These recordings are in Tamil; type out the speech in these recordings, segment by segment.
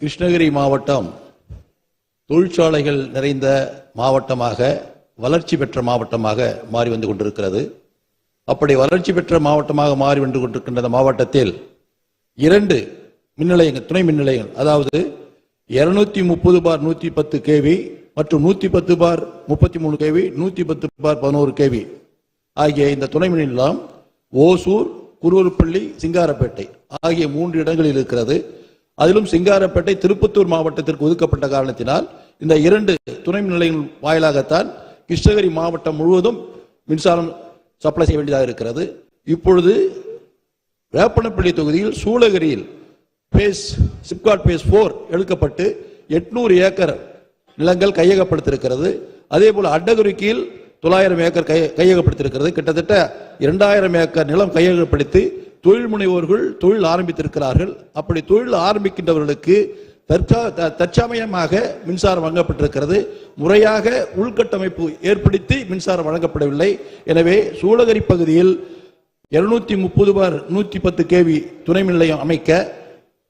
கிருஷ்ணகிரி மாவட்டம் தொழிற்சாலைகள் நிறைந்த மாவட்டமாக வளர்ச்சி பெற்ற மாவட்டமாக மாறி வந்து கொண்டிருக்கிறது. அப்படி வளர்ச்சி பெற்ற மாவட்டமாக மாறி வந்து கொண்டிருக்கின்ற இந்த மாவட்டத்தில் இரண்டு மின் நிலையங்கள் துணை மின் நிலையங்கள் அதாவது இருநூத்தி முப்பது பார் நூத்தி பத்து கேவி மற்றும் நூத்தி பத்து பார் முப்பத்தி மூணு கேவி நூத்தி பத்து பார் பதினோரு கேவி ஆகிய இந்த துணை மின் நிலையம் ஓசூர் குருவல்பள்ளி சிங்காரப்பேட்டை ஆகிய மூன்று இடங்களில் இருக்கிறது. அதிலும் சிங்காரப்பேட்டை திருப்பத்தூர் மாவட்டத்திற்கு ஒதுக்கப்பட்ட காரணத்தினால் இந்த இரண்டு துணை நிலையங்கள் வாயிலாகத்தான் கிருஷ்ணகிரி மாவட்டம் முழுவதும் மின்சாரம் சப்ளை செய்ய வேண்டியதாக இருக்கிறது. இப்பொழுது வேப்பனப்பள்ளி தொகுதியில் சூளகிரியில் பேஸ் சிப்காட் பேஸ் போர் எடுக்கப்பட்டு எட்நூறு ஏக்கர் நிலங்கள் கையகப்படுத்திருக்கிறது அதே போல கீழ் தொள்ளாயிரம் ஏக்கர் கை கையகப்படுத்திருக்கிறது கிட்டத்தட்ட இரண்டாயிரம் ஏக்கர் நிலம் கையகப்படுத்தி தொழில் முனைவோர்கள் தொழில் ஆரம்பித்திருக்கிறார்கள். அப்படி தொழில் ஆரம்பிக்கின்றவர்களுக்கு தற்சா த- தற்சமயமாக மின்சாரம் வழங்கப்பட்டிருக்கிறது. முறையாக உள்கட்டமைப்பு ஏற்படுத்தி மின்சாரம் வழங்கப்படவில்லை. எனவே சூளகிரி பகுதியில் இருநூத்தி முப்பது பார் நூத்தி பத்து கேவி துணை மின் நிலையம் அமைக்க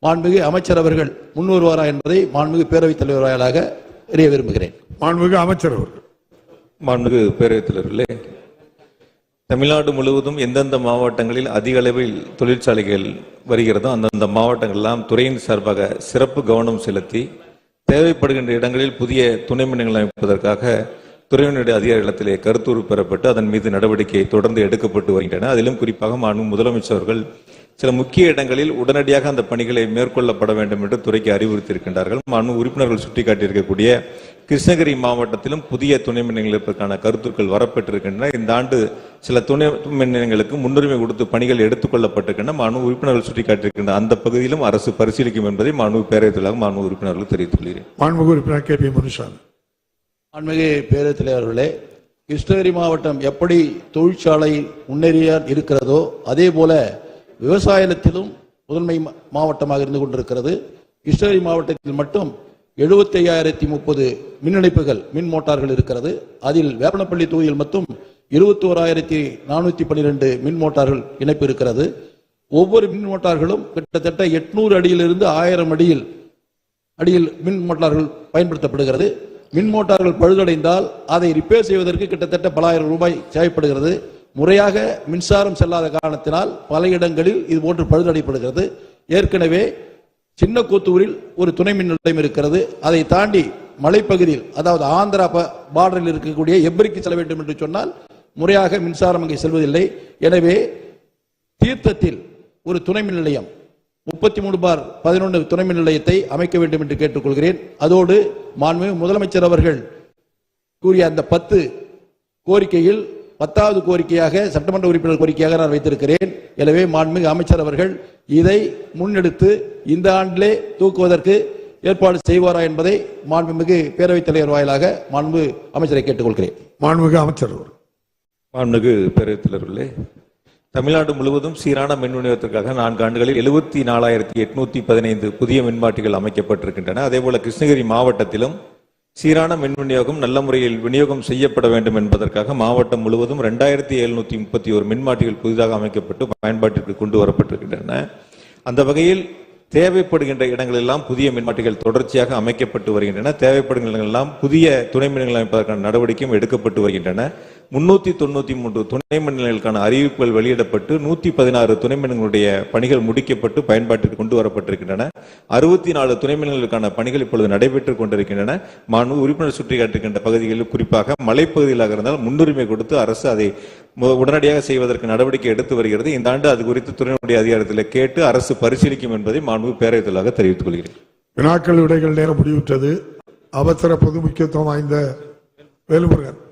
மாண்புமிகு அமைச்சர் அவர்கள் முன்வருவாரா என்பதை மாண்புமிகு பேரவைத் தலைவர் வாயிலாக அறிய விரும்புகிறேன். மாண்புமிகு அமைச்சர் அவர்கள். மாண்புமிகு பேரவைத் தலைவர்களே தமிழ்நாடு முழுவதும் எந்தெந்த மாவட்டங்களில் அதிக அளவில் தொழிற்சாலைகள் வருகிறதோ அந்தந்த மாவட்டங்களெல்லாம் துறையின் சார்பாக சிறப்பு கவனம் செலுத்தி தேவைப்படுகின்ற இடங்களில் புதிய துணை மின்நிலையங்கள் அமைப்பதற்காக துறையினுடைய இடத்திலே கருத்துரு பெறப்பட்டு அதன் மீது நடவடிக்கை தொடர்ந்து எடுக்கப்பட்டு வருகின்றன. அதிலும் குறிப்பாக மாண்பு முதலமைச்சர் அவர்கள் சில முக்கிய இடங்களில் உடனடியாக அந்த பணிகளை மேற்கொள்ளப்பட வேண்டும் என்று துறைக்கு அறிவுறுத்தியிருக்கின்றார்கள். மாண்பு உறுப்பினர்கள் சுட்டிக்காட்டியிருக்கக்கூடிய கிருஷ்ணகிரி மாவட்டத்திலும் புதிய துணை மின் நிலையங்கள் இருப்பதற்கான கருத்துக்கள் வரப்பட்டிருக்கின்றன இந்த ஆண்டு சில துணை மின் நிலையங்களுக்கு முன்னுரிமை கொடுத்து பணிகள் எடுத்துக்கொள்ளப்பட்டிருக்கின்றன. மாண்பு உறுப்பினர்கள் சுட்டிக்காட்டியிருக்கின்ற அந்த பகுதியிலும் அரசு பரிசீலிக்கும் என்பதை மாண்பு பேரவைத் தலைவர் மாண்பு உறுப்பினர்கள் தெரிவித்துக் கொள்கிறேன் மாண்புமிகு உறுப்பினர் கே பி முனுசாமி. மாண்புமிகு பேரவைத் தலைவர்களே கிருஷ்ணகிரி மாவட்டம் எப்படி தொழிற்சாலை முன்னேறிய இருக்கிறதோ அதே போல விவசாயத்திலும் முதன்மை மா- மாவட்டமாக இருந்து கொண்டிருக்கிறது. கிருஷ்ணகிரி மாவட்டத்தில் மட்டும் எழுபத்தி ஐயாயிரத்தி முப்பது மின் இணைப்புகள் மின் மோட்டார்கள் இருக்கிறது. அதில் வேப்பனப்பள்ளி தொகுதியில் மட்டும் இருபத்தி ஓராயிரத்தி நானூத்தி பன்னிரெண்டு மின் மோட்டார்கள் இணைப்பு இருக்கிறது. ஒவ்வொரு மின் மோட்டார்களும் கிட்டத்தட்ட எட்நூறு அடியிலிருந்து ஆயிரம் அடியில் அடியில் மின் மோட்டார்கள் பயன்படுத்தப்படுகிறது. மின் மோட்டார்கள் பழுதடைந்தால் அதை ரிப்பேர் செய்வதற்கு கிட்டத்தட்ட பலாயிரம் ரூபாய் தேவைப்படுகிறது. முறையாக மின்சாரம் செல்லாத காரணத்தினால் பல இடங்களில் இது போன்று பழுதடைப்படுகிறது ஏற்கனவே சின்ன கூத்தூரில் ஒரு துணை மின் நிலையம் இருக்கிறது. அதை தாண்டி மலைப்பகுதியில் அதாவது ஆந்திரா ப- பார்டரில் இருக்கக்கூடிய எப்ரிக்கு செல்ல வேண்டும் என்று சொன்னால் முறையாக மின்சாரம் அங்கே செல்வதில்லை. எனவே தீர்த்தத்தில் ஒரு துணை மின் நிலையம் முப்பத்தி மூணு பார் பதினொன்று துணை மின் நிலையத்தை அமைக்க வேண்டும் என்று கேட்டுக்கொள்கிறேன். அதோடு மாண்பு முதலமைச்சர் அவர்கள் கூறிய அந்த பத்து கோரிக்கையில் பத்தாவது கோரிக்கையாக சட்டமன்ற உறுப்பினர் கோரிக்கையாக நான் வைத்திருக்கிறேன். எனவே மாண்புமிகு அமைச்சர் அவர்கள் இதை முன்னெடுத்து இந்த ஆண்டிலே தூக்குவதற்கு ஏற்பாடு செய்வாரா என்பதை மாண்புமிகு பேரவைத் தலைவர் வாயிலாக மாண்பு அமைச்சரை கேட்டுக்கொள்கிறேன். மாண்புமிகு அமைச்சர் அவர்கள். மாண்புமிகு பேரவைத் தலைவர்களே தமிழ்நாடு முழுவதும் சீரான மின் விநியோகத்திற்காக நான்கு ஆண்டுகளில் எழுபத்தி நாலாயிரத்தி எட்நூத்தி பதினைந்து புதிய மின்மாட்டிகள் அமைக்கப்பட்டிருக்கின்றன. அதேபோல கிருஷ்ணகிரி மாவட்டத்திலும் சீரான மின் விநியோகம் நல்ல முறையில் விநியோகம் செய்யப்பட வேண்டும் என்பதற்காக மாவட்டம் முழுவதும் ரெண்டாயிரத்தி எழுநூற்றி முப்பத்தி ஒரு மின்மாட்டிகள் புதிதாக அமைக்கப்பட்டு பயன்பாட்டிற்கு கொண்டு வரப்பட்டிருக்கின்றன. அந்த வகையில் தேவைப்படுகின்ற இடங்களெல்லாம் புதிய மின்மாட்டிகள் தொடர்ச்சியாக அமைக்கப்பட்டு வருகின்றன. தேவைப்படுகின்ற இடங்களெல்லாம் புதிய துணை மின் அமைப்பதற்கான நடவடிக்கையும் எடுக்கப்பட்டு வருகின்றன. முன்னூத்தி தொண்ணூத்தி மூன்று துணை மின் அறிவிப்புகள் வெளியிடப்பட்டு நூத்தி பதினாறு துணை மின் பணிகள் முடிக்கப்பட்டு பயன்பாட்டிற்கு கொண்டு வரப்பட்டிருக்கின்றன. அறுபத்தி நாலு துணை மின் பணிகள் இப்பொழுது நடைபெற்றுக் கொண்டிருக்கின்றன. மாண்பு உறுப்பினர் சுட்டிக்காட்டுகின்ற பகுதிகளில் குறிப்பாக மலைப்பகுதிகளாக இருந்தால் முன்னுரிமை கொடுத்து அரசு அதை மு- உடனடியாக செய்வதற்கு நடவடிக்கை எடுத்து வருகிறது. இந்த ஆண்டு அது குறித்து துறையினுடைய அதிகாரத்தில் கேட்டு அரசு பரிசீலிக்கும் என்பதை மாண்பு பேரவைத்தலாக தெரிவித்துக் கொள்கிறேன். வினாக்கள் விடைகள் நேரம் முடிவுற்றது. அவசர பொது முக்கியத்துவம் வாய்ந்த வேலுமுருகன்.